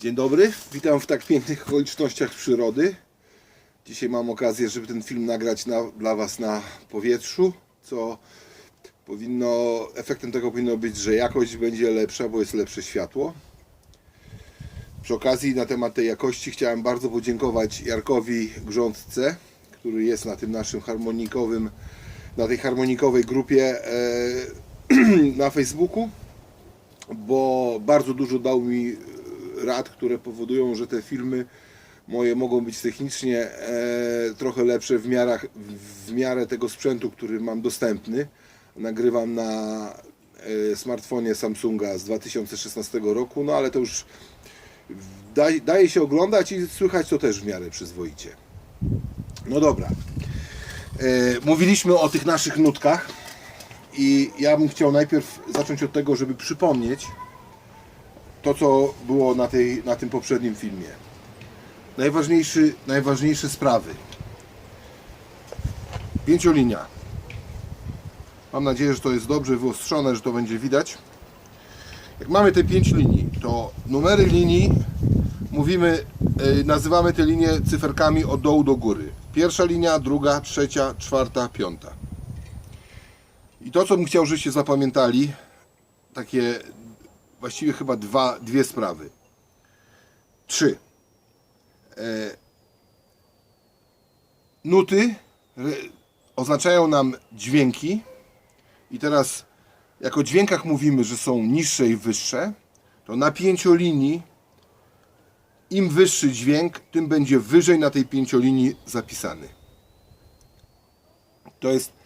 Dzień dobry, witam w tak pięknych okolicznościach przyrody. Dzisiaj mam okazję, żeby ten film nagrać na, dla Was na powietrzu, co powinno, efektem tego powinno być, że jakość będzie lepsza, bo jest lepsze światło. Przy okazji na temat tej jakości chciałem bardzo podziękować Jarkowi Grządce, który jest na tym naszym harmonikowym, na tej harmonikowej grupie e, na Facebooku, bo bardzo dużo dał mi rad, które powodują, że te filmy moje mogą być technicznie e, trochę lepsze w, miarach, w miarę tego sprzętu, który mam dostępny. Nagrywam na e, smartfonie Samsunga z 2016 roku, no ale to już da, daje się oglądać i słychać to też w miarę przyzwoicie. No dobra. E, mówiliśmy o tych naszych nutkach i ja bym chciał najpierw zacząć od tego, żeby przypomnieć to, co było na, tej, na tym poprzednim filmie. Najważniejszy, najważniejsze sprawy. Pięciolinia. Mam nadzieję, że to jest dobrze wyostrzone, że to będzie widać. Jak mamy te pięć linii, to numery linii mówimy, e, nazywamy te linie cyferkami od dołu do góry. Pierwsza linia, druga, trzecia, czwarta, piąta. I to, co bym chciał, żebyście zapamiętali, takie właściwie chyba dwa, dwie sprawy. Trzy. E, nuty oznaczają nam dźwięki i teraz jako dźwiękach mówimy, że są niższe i wyższe, to na pięciolinii im wyższy dźwięk, tym będzie wyżej na tej pięciolinii zapisany. To jest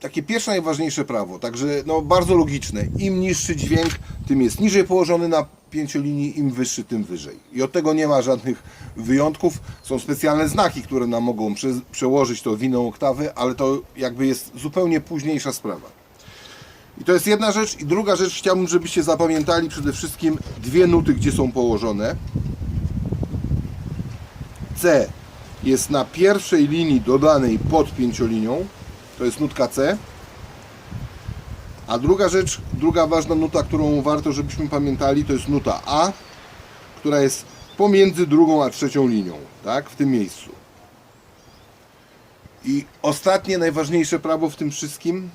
takie pierwsze najważniejsze prawo, także no bardzo logiczne. Im niższy dźwięk, tym jest niżej położony na pięciolinii, im wyższy, tym wyżej. I od tego nie ma żadnych wyjątków. Są specjalne znaki, które nam mogą prze, przełożyć to w inną oktawę, ale to jakby jest zupełnie późniejsza sprawa. I to jest jedna rzecz. I druga rzecz, chciałbym, żebyście zapamiętali przede wszystkim dwie nuty, gdzie są położone. C jest na pierwszej linii dodanej pod pięciolinią. To jest nutka C. A druga rzecz, druga ważna nuta, którą warto, żebyśmy pamiętali, to jest nuta A, która jest pomiędzy drugą a trzecią linią, tak, w tym miejscu. I ostatnie, najważniejsze prawo w tym wszystkim,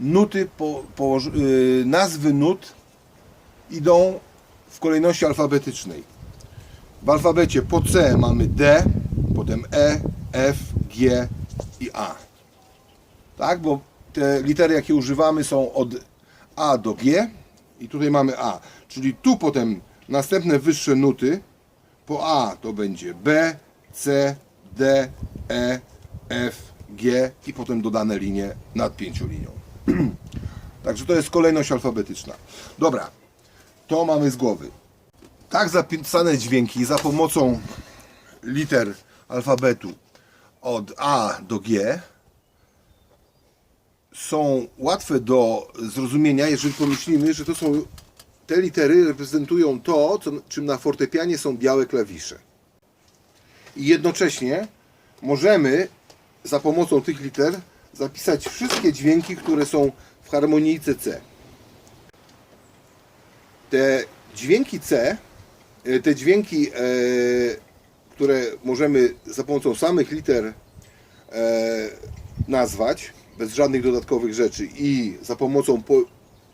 nuty, po, położ- yy, nazwy nut idą w kolejności alfabetycznej. W alfabecie po C mamy D, potem E, F, G i A. Tak, bo te litery, jakie używamy, są od A do G i tutaj mamy A. Czyli tu potem następne wyższe nuty po A to będzie B, C, D, E, F, G i potem dodane linie nad pięciolinią. Także to jest kolejność alfabetyczna. Dobra, to mamy z głowy. Tak zapisane dźwięki za pomocą liter alfabetu od A do G są łatwe do zrozumienia, jeżeli pomyślimy, że to są te litery reprezentują to, co, czym na fortepianie są białe klawisze. I jednocześnie możemy za pomocą tych liter zapisać wszystkie dźwięki, które są w harmonijce C. Te dźwięki C, e, te dźwięki, e, które możemy za pomocą samych liter e, nazwać, bez żadnych dodatkowych rzeczy i za pomocą po,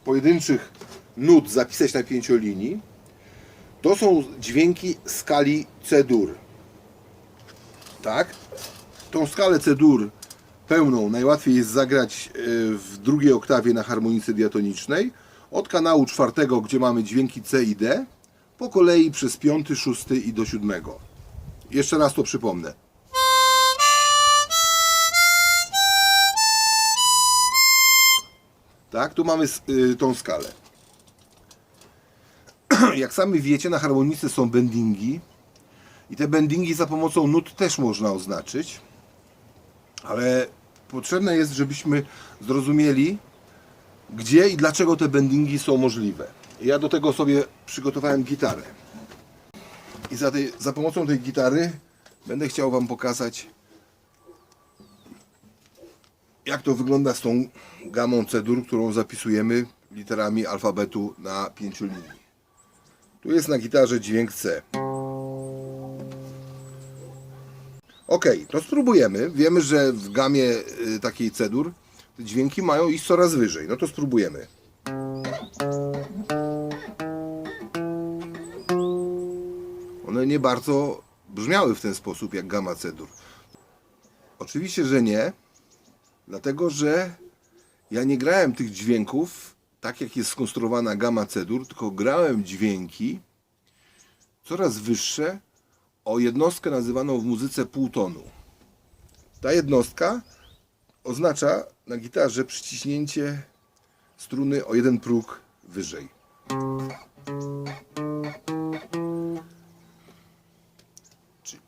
pojedynczych nut zapisać na pięciolinii, to są dźwięki skali C-dur. Tak? Tą skalę C-dur pełną najłatwiej jest zagrać e, w drugiej oktawie na harmonice diatonicznej od kanału czwartego, gdzie mamy dźwięki C i D, po kolei przez piąty, szósty i do siódmego. Jeszcze raz to przypomnę. Tak, tu mamy y, tą skalę. Jak sami wiecie, na harmonice są bendingi i te bendingi za pomocą nut też można oznaczyć, ale potrzebne jest, żebyśmy zrozumieli, gdzie i dlaczego te bendingi są możliwe. Ja do tego sobie przygotowałem gitarę. I za, tej, za pomocą tej gitary będę chciał Wam pokazać, jak to wygląda z tą gamą C-dur, którą zapisujemy literami alfabetu na pięciu linii. Tu jest na gitarze dźwięk C. Ok, to spróbujemy. Wiemy, że w gamie y, takiej cedur te dźwięki mają iść coraz wyżej. No to spróbujemy. One nie bardzo brzmiały w ten sposób jak gama cedur. Oczywiście, że nie, dlatego że ja nie grałem tych dźwięków tak jak jest skonstruowana gama cedur, tylko grałem dźwięki coraz wyższe o jednostkę nazywaną w muzyce półtonu. Ta jednostka oznacza na gitarze przyciśnięcie struny o jeden próg wyżej.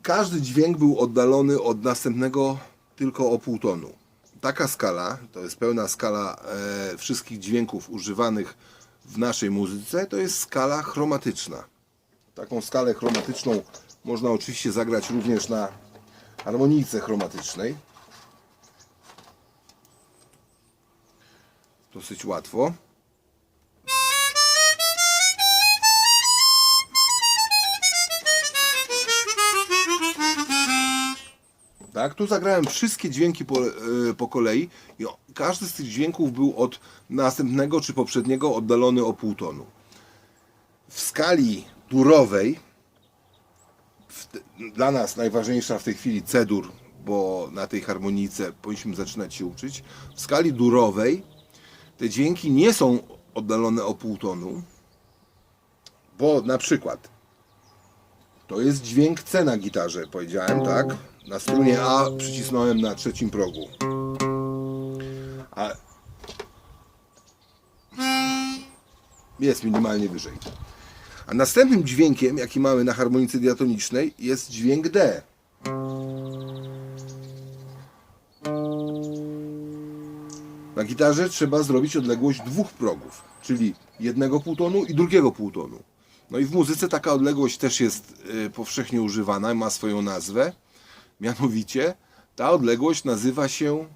Każdy dźwięk był oddalony od następnego tylko o pół tonu. Taka skala, to jest pełna skala e, wszystkich dźwięków używanych w naszej muzyce, to jest skala chromatyczna. Taką skalę chromatyczną można oczywiście zagrać również na harmonijce chromatycznej. Dosyć łatwo. Tak, tu zagrałem wszystkie dźwięki po, e, po kolei i każdy z tych dźwięków był od następnego czy poprzedniego oddalony o pół tonu. W skali durowej, dla nas najważniejsza w tej chwili C-dur, bo na tej harmonijce powinniśmy zaczynać się uczyć, w skali durowej te dźwięki nie są oddalone o pół tonu, bo na przykład to jest dźwięk C na gitarze, powiedziałem, tak? Na strunie A przycisnąłem na trzecim progu. A jest minimalnie wyżej. A następnym dźwiękiem, jaki mamy na harmonice diatonicznej, jest dźwięk D. Na gitarze trzeba zrobić odległość dwóch progów, czyli jednego półtonu i drugiego półtonu. No i w muzyce taka odległość też jest y, powszechnie używana, ma swoją nazwę. Mianowicie ta odległość nazywa się,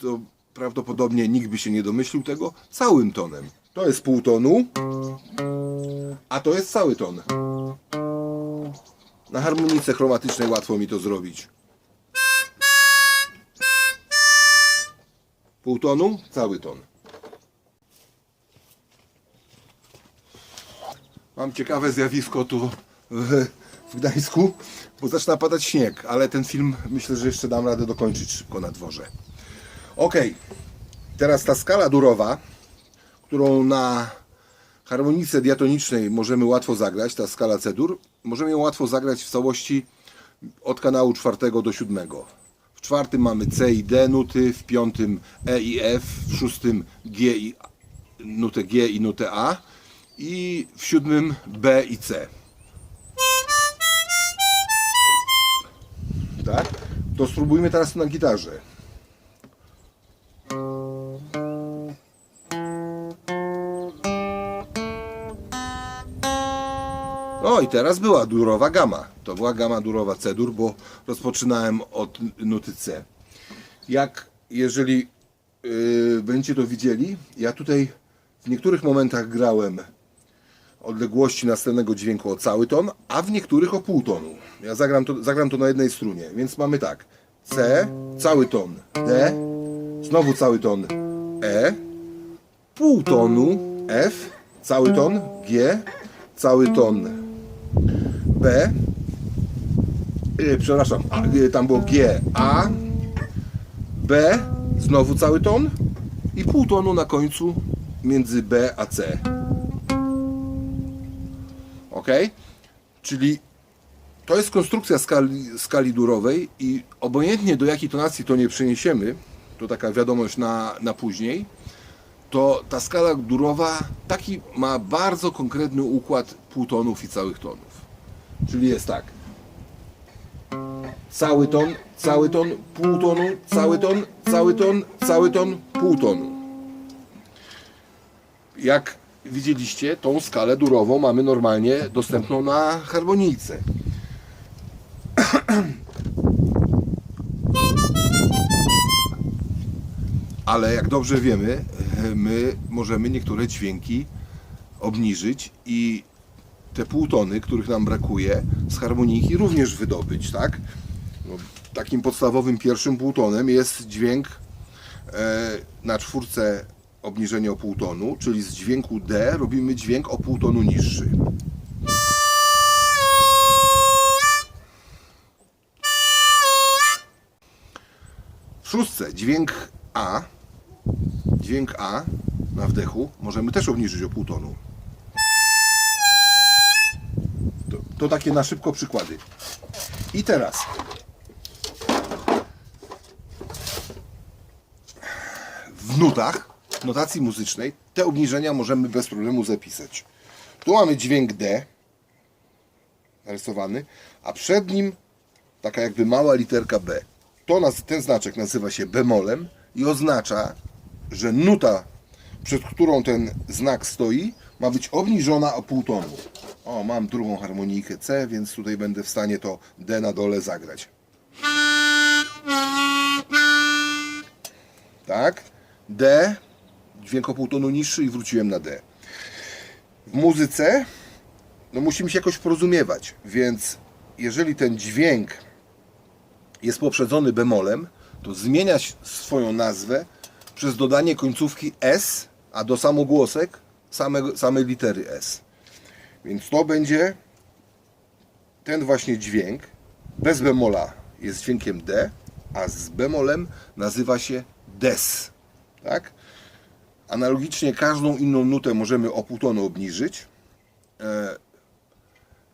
to prawdopodobnie nikt by się nie domyślił tego, całym tonem. To jest półtonu, a to jest cały ton. Na harmonice chromatycznej łatwo mi to zrobić. Półtonu, cały ton. Mam ciekawe zjawisko tu w Gdańsku, bo zaczyna padać śnieg, ale ten film myślę, że jeszcze dam radę dokończyć szybko na dworze. Ok, teraz ta skala durowa, którą na harmonice diatonicznej możemy łatwo zagrać, ta skala C-dur, możemy ją łatwo zagrać w całości od kanału czwartego do siódmego. W czwartym mamy C i D nuty, w piątym E i F, w szóstym G i nutę G i nutę A i w siódmym B i C. To spróbujmy teraz na gitarze. No i teraz była durowa gama. To była gama durowa C-dur, bo rozpoczynałem od nuty C. Jak jeżeli yy, będziecie to widzieli, ja tutaj w niektórych momentach grałem odległości następnego dźwięku o cały ton, a w niektórych o pół tonu. Ja zagram to, zagram to na jednej strunie, więc mamy tak. C, cały ton, D, znowu cały ton, E, pół tonu, F, cały ton, G, cały ton, B, yy, przepraszam, a, yy, tam było G, A, B, znowu cały ton. I pół tonu na końcu między B a C. Ok? Czyli to jest konstrukcja skali, skali durowej i obojętnie do jakiej tonacji to nie przeniesiemy, to taka wiadomość na, na później, to ta skala durowa taki ma bardzo konkretny układ półtonów i całych tonów. Czyli jest tak. Cały ton, cały ton, pół tonu, cały ton, cały ton, cały ton, pół tonu. Jak widzieliście, tą skalę durową mamy normalnie dostępną na harmonijce. Ale jak dobrze wiemy, my możemy niektóre dźwięki obniżyć i te półtony, których nam brakuje, z harmoniki również wydobyć, tak? No, takim podstawowym pierwszym półtonem jest dźwięk e, na czwórce obniżenie o półtonu, czyli z dźwięku D robimy dźwięk o półtonu niższy. W szóstce dźwięk A, dźwięk A na wdechu możemy też obniżyć o półtonu. To, to takie na szybko przykłady. I teraz w nutach, notacji muzycznej, te obniżenia możemy bez problemu zapisać. Tu mamy dźwięk D narysowany, a przed nim taka jakby mała literka B. To naz- ten znaczek nazywa się bemolem i oznacza, że nuta, przed którą ten znak stoi, ma być obniżona o pół tonu. O, mam drugą harmonijkę C, więc tutaj będę w stanie to D na dole zagrać. Tak? D, dźwięk o pół tonu niższy i wróciłem na D. W muzyce no musimy się jakoś porozumiewać, więc jeżeli ten dźwięk jest poprzedzony bemolem, to zmienia się swoją nazwę przez dodanie końcówki S, a do samogłosek same, samej litery S. Więc to będzie ten właśnie dźwięk. Bez bemola jest dźwiękiem D, a z bemolem nazywa się des. Tak? Analogicznie każdą inną nutę możemy o pół tonu obniżyć. E,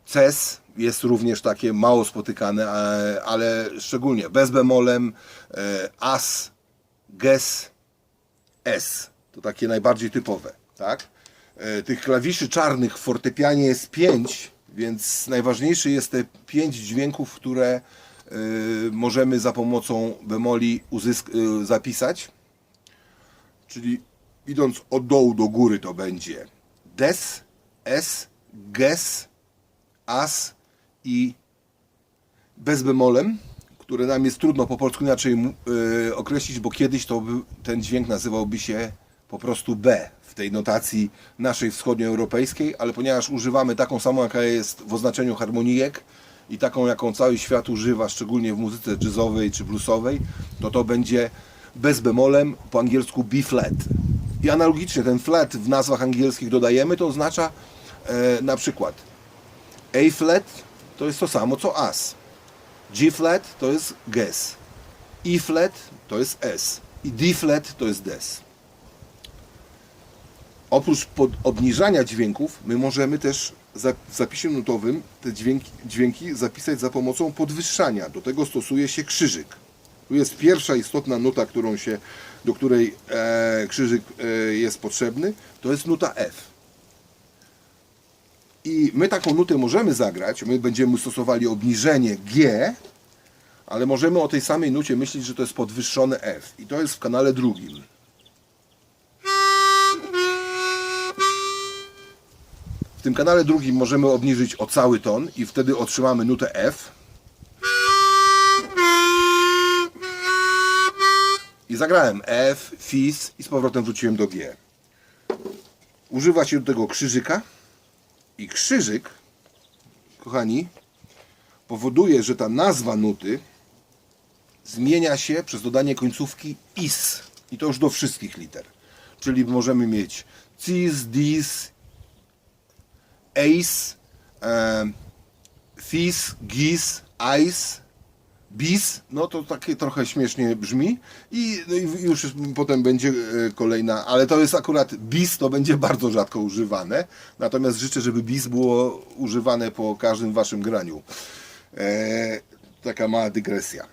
Ces jest również takie mało spotykane, e, ale szczególnie bez bemolem, e, as, ges, s. To takie najbardziej typowe, tak? Tych klawiszy czarnych w fortepianie jest pięć, więc najważniejsze jest te pięć dźwięków, które możemy za pomocą bemoli zapisać. Czyli idąc od dołu do góry to będzie des, es, ges, as i bez bemolem, które nam jest trudno po polsku inaczej mu- y, określić, bo kiedyś to ten dźwięk nazywałby się po prostu B w tej notacji naszej wschodnioeuropejskiej, ale ponieważ używamy taką samą, jaka jest w oznaczeniu harmonijek i taką, jaką cały świat używa, szczególnie w muzyce jazzowej czy bluesowej, to to będzie bez bemolem, po angielsku B flat. I analogicznie ten flat w nazwach angielskich dodajemy, to oznacza e, na przykład a flat to jest to samo co as. G flat to jest ges. E flat to jest S. I D flat to jest des. Oprócz pod obniżania dźwięków, my możemy też w zapisie nutowym te dźwięki, dźwięki zapisać za pomocą podwyższania. Do tego stosuje się krzyżyk. Tu jest pierwsza istotna nuta, którą się, do której e, krzyżyk e, jest potrzebny. To jest nuta F. I my taką nutę możemy zagrać, my będziemy stosowali obniżenie G, ale możemy o tej samej nucie myśleć, że to jest podwyższone F. I to jest w kanale drugim. W tym kanale drugim możemy obniżyć o cały ton i wtedy otrzymamy nutę F. I zagrałem F, Fis i z powrotem wróciłem do G. Używa się do tego krzyżyka. I krzyżyk, kochani, powoduje, że ta nazwa nuty zmienia się przez dodanie końcówki is. I to już do wszystkich liter. Czyli możemy mieć cis, dis, ace, e, fis, gis, ice, bis, no to takie trochę śmiesznie brzmi i, no i już potem będzie e, kolejna, ale to jest akurat bis, to będzie bardzo rzadko używane, natomiast życzę, żeby bis było używane po każdym waszym graniu. E, taka mała dygresja.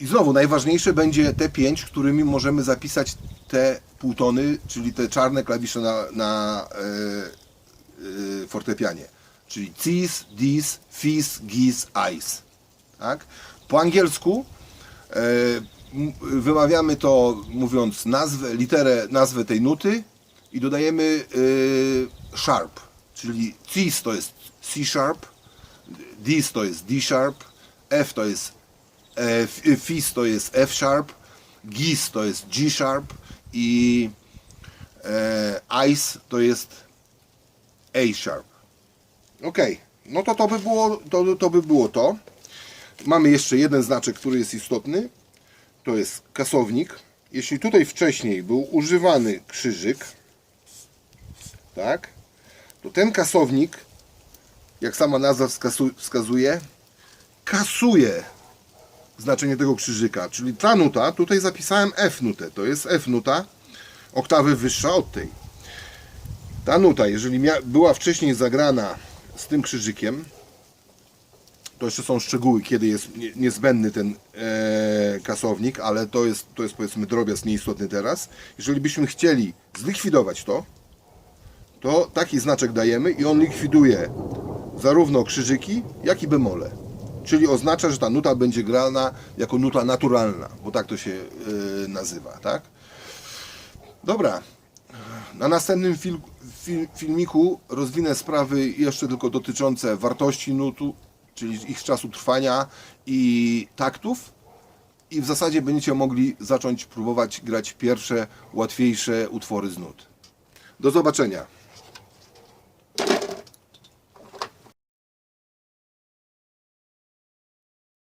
I znowu najważniejsze będzie te pięć, którymi możemy zapisać te półtony, czyli te czarne klawisze na, na e, e, fortepianie. Czyli cis, dis, fis, gis, ice. Tak? Po angielsku e, wymawiamy to mówiąc nazwę, literę, nazwę tej nuty i dodajemy e, sharp, czyli cis to jest C sharp, dis to jest D sharp, F to jest e, fis to jest F sharp, gis to jest G sharp i e, Ice to jest A sharp. Ok, no to to by było to, to by było to. Mamy jeszcze jeden znaczek, który jest istotny. To jest kasownik. Jeśli tutaj wcześniej był używany krzyżyk, tak, to ten kasownik, jak sama nazwa wskazu- wskazuje, kasuje znaczenie tego krzyżyka. Czyli ta nuta, tutaj zapisałem F nutę, to jest F nuta, oktawy wyższa od tej. Ta nuta, jeżeli była wcześniej zagrana z tym krzyżykiem, to jeszcze są szczegóły, kiedy jest nie- niezbędny ten e, kasownik, ale to jest, to jest powiedzmy drobiazg nieistotny teraz. Jeżeli byśmy chcieli zlikwidować to, to taki znaczek dajemy i on likwiduje zarówno krzyżyki, jak i bemole. Czyli oznacza, że ta nuta będzie grana jako nuta naturalna, bo tak to się e, nazywa, tak? Dobra. Na następnym fil, fil, filmiku rozwinę sprawy jeszcze tylko dotyczące wartości nutu, czyli ich czasu trwania i taktów. I w zasadzie będziecie mogli zacząć próbować grać pierwsze, łatwiejsze utwory z nut. Do zobaczenia.